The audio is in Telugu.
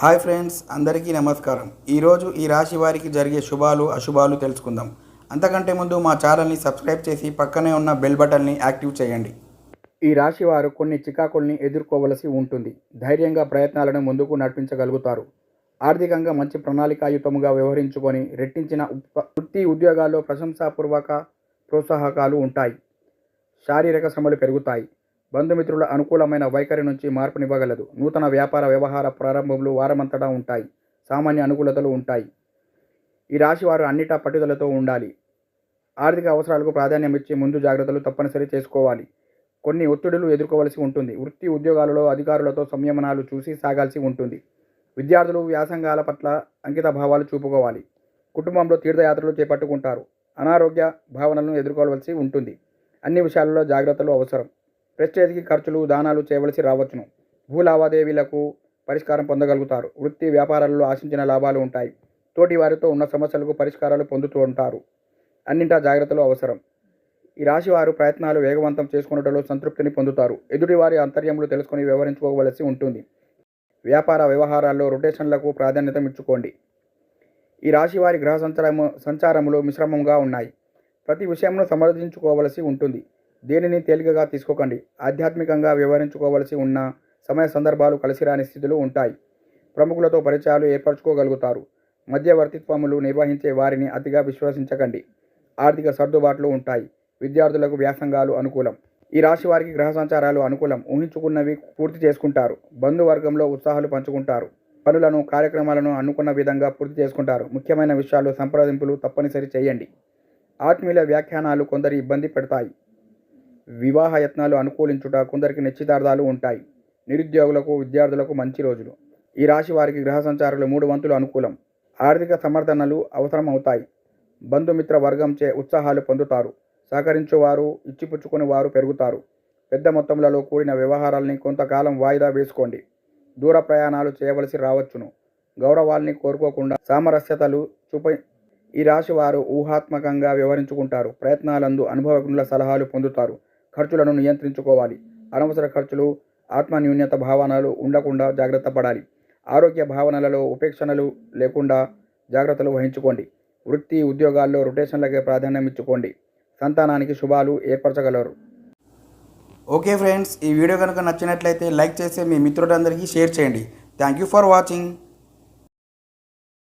హాయ్ ఫ్రెండ్స్ అందరికీ నమస్కారం. ఈరోజు ఈ రాశి వారికి జరిగే శుభాలు అశుభాలు తెలుసుకుందాం. అంతకంటే ముందు మా ఛానల్ని సబ్స్క్రైబ్ చేసి పక్కనే ఉన్న బెల్ బటన్ని యాక్టివ్ చేయండి. ఈ రాశి వారు కొన్ని చికాకుల్ని ఎదుర్కోవలసి ఉంటుంది. ధైర్యంగా ప్రయత్నాలను ముందుకు నడిపించగలుగుతారు. ఆర్థికంగా మంచి ప్రణాళికాయుతముగా వ్యవహరించుకొని రెట్టించిన వృత్తి ఉద్యోగాల్లో ప్రశంసాపూర్వక ప్రోత్సాహకాలు ఉంటాయి. శారీరక శ్రమలు పెరుగుతాయి. బంధుమిత్రుల అనుకూలమైన వైఖరి నుంచి మార్పునివ్వగలదు నూతన వ్యాపార వ్యవహార ప్రారంభంలో వారమంతటా ఉంటాయి. సామాన్య అనుకూలతలు ఉంటాయి. ఈ రాశి వారు అన్నిటా పట్టుదలతో ఉండాలి. ఆర్థిక అవసరాలకు ప్రాధాన్యం ఇచ్చి ముందు జాగ్రత్తలు తప్పనిసరి చేసుకోవాలి. కొన్ని ఒత్తిడులు ఎదుర్కోవలసి ఉంటుంది. వృత్తి ఉద్యోగాలలో అధికారులతో సంయమనాలు చూసి సాగాల్సి ఉంటుంది. విద్యార్థులు వ్యాసంగాల పట్ల అంకిత భావాలు చూపుకోవాలి. కుటుంబంలో తీర్థయాత్రలు చేపట్టుకుంటారు. అనారోగ్య భావనలను ఎదుర్కోవలసి ఉంటుంది. అన్ని విషయాలలో జాగ్రత్తలు అవసరం. ప్రెస్టేజ్కి ఖర్చులు దానాలు చేయవలసి రావచ్చును. భూ లావాదేవీలకు పరిష్కారం పొందగలుగుతారు. వృత్తి వ్యాపారాలలో ఆశించిన లాభాలు ఉంటాయి. తోటి వారితో ఉన్న సమస్యలకు పరిష్కారాలు పొందుతూ ఉంటారు. అన్నింటా జాగ్రత్తలు అవసరం. ఈ రాశి వారు ప్రయత్నాలు వేగవంతం చేసుకున్నటలో సంతృప్తిని పొందుతారు. ఎదుటివారి అంతర్యములు తెలుసుకొని వ్యవహరించుకోవలసి ఉంటుంది. వ్యాపార వ్యవహారాల్లో రొటేషన్లకు ప్రాధాన్యత ఇచ్చుకోండి ఈ రాశి వారి గ్రహ సంచారము సంచారములు మిశ్రమంగా ఉన్నాయి. ప్రతి విషయంలో సమర్థించుకోవలసి ఉంటుంది. దేనిని తేలికగా తీసుకోకండి. ఆధ్యాత్మికంగా వివరించుకోవలసి ఉన్న సమయ సందర్భాలు కలిసిరాని స్థితులు ఉంటాయి. ప్రముఖులతో పరిచయాలు ఏర్పరచుకోగలుగుతారు. మధ్యవర్తిత్వములు నిర్వహించే వారిని అతిగా విశ్వసించకండి. ఆర్థిక సర్దుబాట్లు ఉంటాయి. విద్యార్థులకు వ్యాసంగాలు అనుకూలం. ఈ రాశి వారికి గ్రహ సంచారాలు అనుకూలం. ఊహించుకున్నవి పూర్తి చేసుకుంటారు. బంధువర్గంలో ఉత్సాహాలు పంచుకుంటారు. పనులను కార్యక్రమాలను అనుకున్న విధంగా పూర్తి చేసుకుంటారు. ముఖ్యమైన విషయాలు సంప్రదింపులు తప్పనిసరి చేయండి. ఆత్మీయుల వ్యాఖ్యానాలు కొందరి ఇబ్బంది పెడతాయి. వివాహ యత్నాలు అనుకూలించుట కొందరికి నిశ్చితార్థాలు ఉంటాయి. నిరుద్యోగులకు విద్యార్థులకు మంచి రోజులు. ఈ రాశి వారికి గ్రహ సంచారాలు మూడు వంతులు అనుకూలం. ఆర్థిక సమర్థనలు అవసరం అవుతాయి బంధుమిత్ర వర్గంచే ఉత్సాహాలు పొందుతారు. సహకరించువారు ఇచ్చిపుచ్చుకుని వారు పెరుగుతారు. పెద్ద మొత్తంలో కూడిన వ్యవహారాల్ని కొంతకాలం వాయిదా వేసుకోండి. దూర ప్రయాణాలు చేయవలసి రావచ్చును. గౌరవాల్ని కోరుకోకుండా సామరస్యతలు చూప ఈ రాశి వారు ఊహాత్మకంగా వ్యవహరించుకుంటారు. ప్రయత్నాలందు అనుభవజ్ఞుల సలహాలు పొందుతారు. ఖర్చులను నియంత్రించుకోవాలి. అనవసర ఖర్చులు ఆత్మన్యూన్యత భావనలు ఉండకుండా జాగ్రత్త పడాలి. ఆరోగ్య భావనలలో ఉపేక్షణలు లేకుండా జాగ్రత్తలు వహించుకోండి. వృత్తి ఉద్యోగాల్లో రొటేషన్లకే ప్రాధాన్యం ఇచ్చుకోండి. సంతానానికి శుభాలు ఏర్పరచగలరు. ఓకే ఫ్రెండ్స్ ఈ వీడియో కనుక నచ్చినట్లయితే లైక్ చేసి మీ మిత్రులందరికీ షేర్ చేయండి. Thank you for watching.